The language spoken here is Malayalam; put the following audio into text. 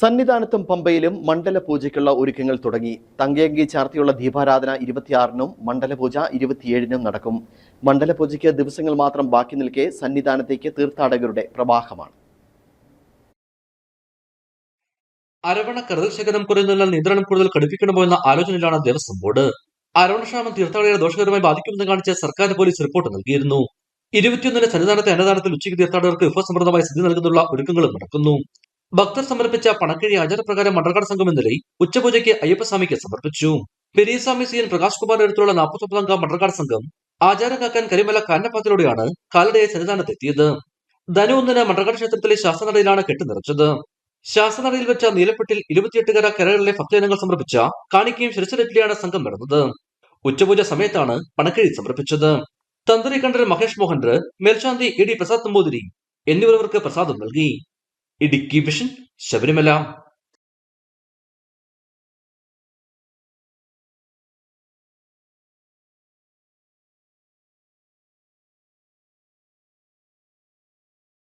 സന്നിധാനത്തും പമ്പയിലും മണ്ഡല പൂജയ്ക്കുള്ള ഒരുക്കങ്ങൾ തുടങ്ങി. തങ്കയങ്കി ചാർത്തിയുള്ള ദീപാരാധന ഇരുപത്തിയാറിനും മണ്ഡലപൂജ ഇരുപത്തിയേഴിനും നടക്കും. മണ്ഡലപൂജയ്ക്ക് ദിവസങ്ങൾ മാത്രം ബാക്കി നിൽക്കെ സന്നിധാനത്തേക്ക് തീർത്ഥാടകരുടെ പ്രവാഹമാണ്. അരവണ ശേഖരം കുറയുന്നതിനാൽ നിയന്ത്രണം കൂടുതൽ കടുപ്പിക്കണമോ എന്ന ആലോചനയിലാണ് ദേവസ്വം ബോർഡ്. അരവണക്ഷാമം തീർത്ഥാടകരെ ദോഷകരമായി ബാധിക്കുമെന്ന് കാണിച്ച സർക്കാർ പോലീസ് റിപ്പോർട്ട് നൽകിയിരുന്നു. ഇരുപത്തിയൊന്നിന് സന്നിധാനത്തെ അന്നദാനത്തിൽ ഉച്ചയ്ക്ക് തീർത്ഥാടകർക്ക് വിഭവസമൃദ്ധമായ സ്ഥിതി നൽകുന്നുള്ള ഒരുക്കങ്ങളും നടക്കുന്നു. ഭക്തർ സമർപ്പിച്ച പണക്കിഴി ആചാരപ്രകാരം മണ്ടർക്കാട് സംഘം ഇന്നലെ ഉച്ചപൂജയ്ക്ക് അയ്യപ്പസ്വാമിക്ക് സമർപ്പിച്ചു. പെരിയസ്വാമി സി എൻ പ്രകാശ് കുമാറിന്റെ അടുത്തുള്ള നാൽപ്പത്തൊമ്പതംഗ മണ്ടർക്കാട് സംഘം ആചാരം കാക്കാൻ കരിമല കാനപ്പാത്തിലൂടെയാണ് കാലടയെ സന്നിധാനത്തെത്തിയത്. ധനു ഒന്നിന് മണ്ടർക്കാട് ക്ഷേത്രത്തിലെ ശാസ്ത്രനടയിലാണ് കെട്ടി നിറച്ചത്. ശാസ്ത്രനടയിൽ വെച്ച നീലപ്പെട്ടിൽ ഇരുപത്തിയെട്ടുകര കരകളിലെ ഭക്തജനങ്ങൾ സമർപ്പിച്ച കാണിക്കയും ശിരസിലെറ്റിയാണ് സംഘം നടന്നത്. ഉച്ചപൂജ സമയത്താണ് പണക്കിഴി സമർപ്പിച്ചത്. തന്ത്രി കണ്ഠരൻ മഹേഷ് മോഹൻ മേൽശാന്തി ഇ ഡി പ്രസാദ് നമ്പൂതിരി എന്നിവർക്ക് പ്രസാദം നൽകി. ഇടുക്കി വിഷൻ ശബരിമല